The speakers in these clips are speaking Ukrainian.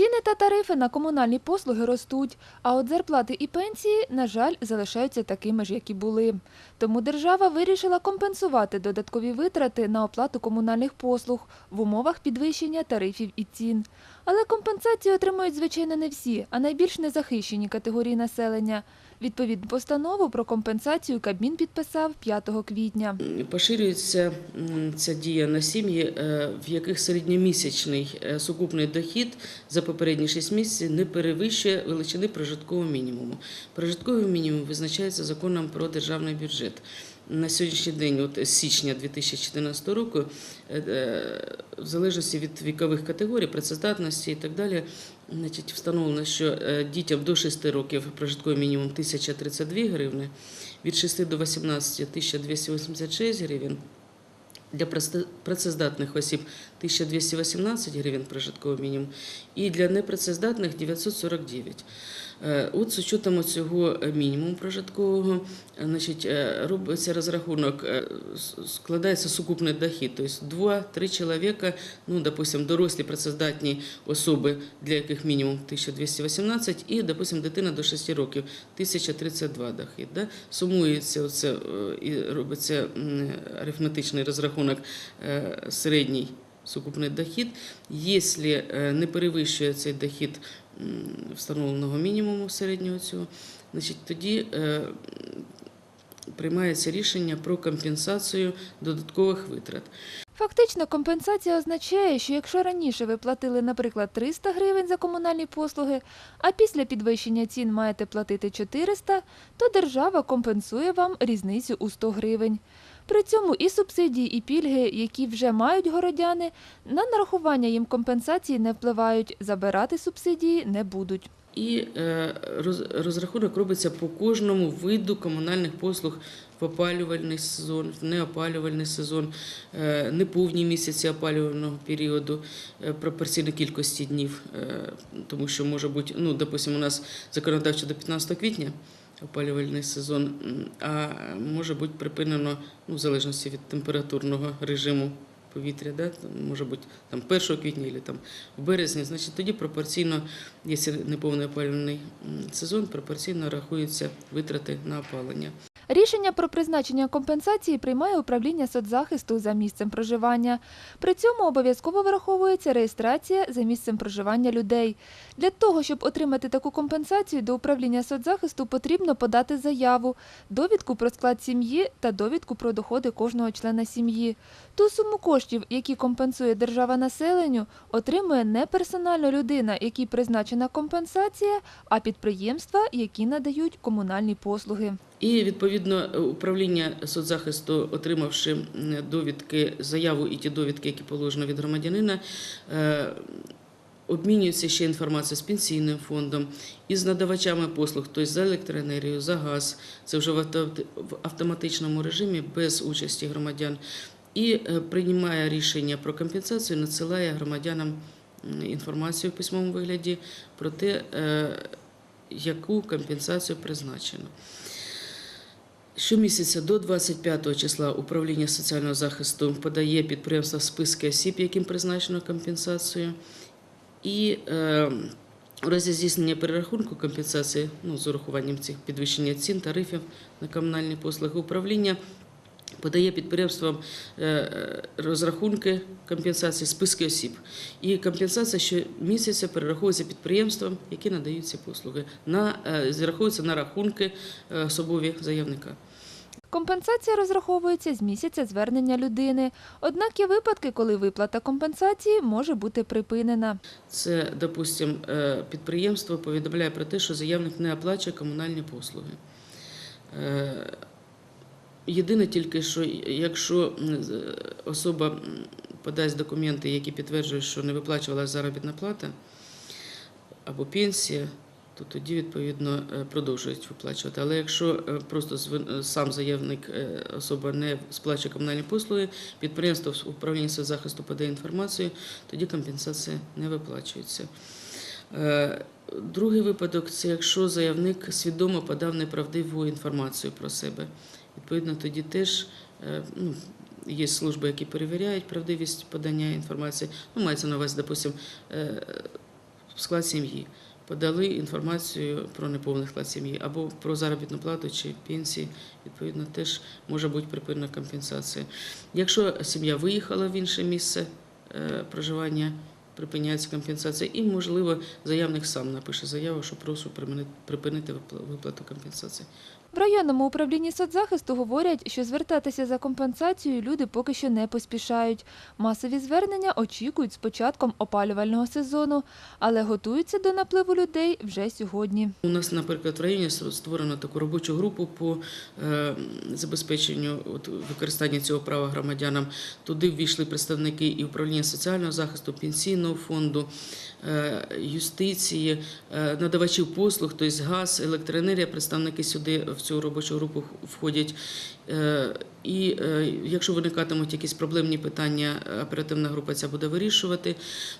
Ціни та тарифи на комунальні послуги ростуть, а от зарплати і пенсії, на жаль, залишаються такими ж, як і були. Тому держава вирішила компенсувати додаткові витрати на оплату комунальних послуг в умовах підвищення тарифів і цін. Але компенсацію отримують, звичайно, не всі, а найбільш незахищені категорії населення. Відповідну постанову про компенсацію Кабмін підписав 5 квітня. Поширюється ця дія на сім'ї, е, в яких середньомісячний е, сукупний дохід за попередні 6 місяців не перевищує величини прожиткового мінімуму. Прожитковий мінімум визначається законом про державний бюджет. На сьогоднішній день, от з січня 2014 року, е, е, в залежності від вікових категорій, працездатності і так далі, значить, встановлено, що е, дітям до 6 років прожитковий мінімум 1032 гривни, від 6 до 18 – 1286 гривень, для працездатних осіб 1218 гривень прожитковий мінімум і для непрацездатних 949. Е, От з учетом цього мінімуму прожиткового, е, значить, е, робиться розрахунок, е, складається сукупний дохід, тобто два-три чоловіка, ну, допустим, дорослі працездатні особи, для яких мінімум 1218, і, допустим, дитина до 6 років 1032 дохід. Да? Сумується оце, е, і робиться арифметичний розрахунок е, середній сукупний дохід. Якщо е, не перевищує цей дохід встановленого мінімуму середнього цього, значить тоді е, приймається рішення про компенсацію додаткових витрат. Фактично, компенсація означає, що якщо раніше ви платили, наприклад, 300 гривень за комунальні послуги, а після підвищення цін маєте платити 400, то держава компенсує вам різницю у 100 гривень. При цьому і субсидії, і пільги, які вже мають городяни, на нарахування їм компенсації не впливають, забирати субсидії не будуть. І е, розрахунок робиться по кожному виду комунальних послуг в опалювальний сезон, в неопалювальний сезон, е, неповні місяці опалювального періоду, е, пропорційно кількості днів, тому що може бути, ну, допустимо, у нас законодавчо до 15 квітня. Опалювальний сезон, а може бути припинено ну, в залежності від температурного режиму повітря, да? може бути там 1 квітня або там в березні, значить тоді пропорційно, якщо неповний опалювальний сезон, пропорційно рахуються витрати на опалення. Рішення про призначення компенсації приймає управління соцзахисту за місцем проживання. При цьому обов'язково враховується реєстрація за місцем проживання людей. Для того, щоб отримати таку компенсацію, до управління соцзахисту потрібно подати заяву, довідку про склад сім'ї та довідку про доходи кожного члена сім'ї. Ту суму коштів, які компенсує держава населенню, отримує не персонально людина, якій призначена компенсація, а підприємства, які надають комунальні послуги. І відповідно управління соцзахисту, отримавши довідки, заяву і ті довідки, які положено від громадянина, е, обмінюється ще інформацією з пенсійним фондом і з надавачами послуг, тобто за електроенергію, за газ, це вже в автоматичному режимі без участі громадян, і е, приймає рішення про компенсацію, надсилає громадянам інформацію в письмовому вигляді про те, е, яку компенсацію призначено. Щомісяця до 25 числа управління соціального захисту подає підприємство списки осіб, яким призначено компенсацію. І е, у разі здійснення перерахунку компенсації, ну, з урахуванням цих підвищення цін, тарифів на комунальні послуги, управління подає підприємствам е, е, розрахунки компенсації, списки осіб. І компенсація щомісяця перераховується підприємствам, які надають ці послуги, на, е, зраховується на рахунки особові заявника. Компенсація розраховується з місяця звернення людини. Однак є випадки, коли виплата компенсації може бути припинена. Це, допустим, е, підприємство повідомляє про те, що заявник не оплачує комунальні послуги. Е, Єдине тільки, що якщо особа подасть документи, які підтверджують, що не виплачувалася заробітна плата або пенсія, то тоді відповідно е, продовжують виплачувати. Але якщо е, просто сам заявник е, особа не сплачує комунальні послуги, підприємство в управлінні соцзахисту подає інформацію, тоді компенсація не виплачується. Е, Другий випадок це якщо заявник свідомо подав неправдиву інформацію про себе. Відповідно, тоді теж е, ну, є служби, які перевіряють правдивість подання інформації. Ну, мається на увазі, допустим, е, склад сім'ї. Подали інформацію про неповний склад сім'ї або про заробітну плату чи пенсії, відповідно, теж може бути припинена компенсація. Якщо сім'я виїхала в інше місце е, проживання, припиняється компенсація, і, можливо, заявник сам напише заяву, що просить припинити- припинити виплату компенсації. В районному управлінні соцзахисту говорять, що звертатися за компенсацією люди поки що не поспішають. Масові звернення очікують з початком опалювального сезону, але готуються до напливу людей вже сьогодні. У нас, наприклад, в районі створено таку робочу групу по е, забезпеченню використання цього права громадянам. Туди ввійшли представники і управління соціального захисту, пенсійного фонду, е, юстиції, е, надавачів послуг, тобто газ, електроенергія. Представники сюди в цю робочу групу входять. Е, І е, якщо виникатимуть якісь проблемні питання, оперативна група ця буде вирішувати.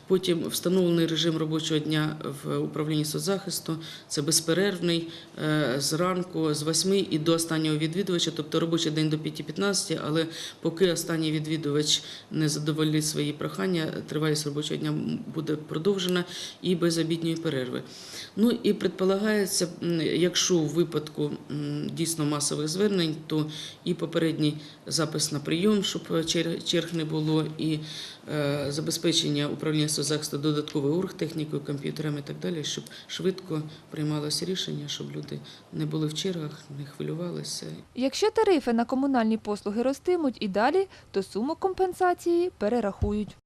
Потім встановлений режим робочого дня в управлінні соцзахисту. Це безперервний е, зранку з 8 і до останнього відвідувача, тобто робочий день до 5.15, але поки останній відвідувач не задовольнить свої прохання, тривалість робочого дня буде продовжена і без обідньої перерви. Ну і предполагається, якщо у випадку дійсно масових звернень, то і попередній запис на прийом, щоб чер- черг не було, і е, забезпечення управління соцзахисту додатковою оргтехнікою, комп'ютерами і так далі, щоб швидко приймалося рішення, щоб люди не були в чергах, не хвилювалися. Якщо тарифи на комунальні послуги ростимуть і далі, то суму компенсації перерахують.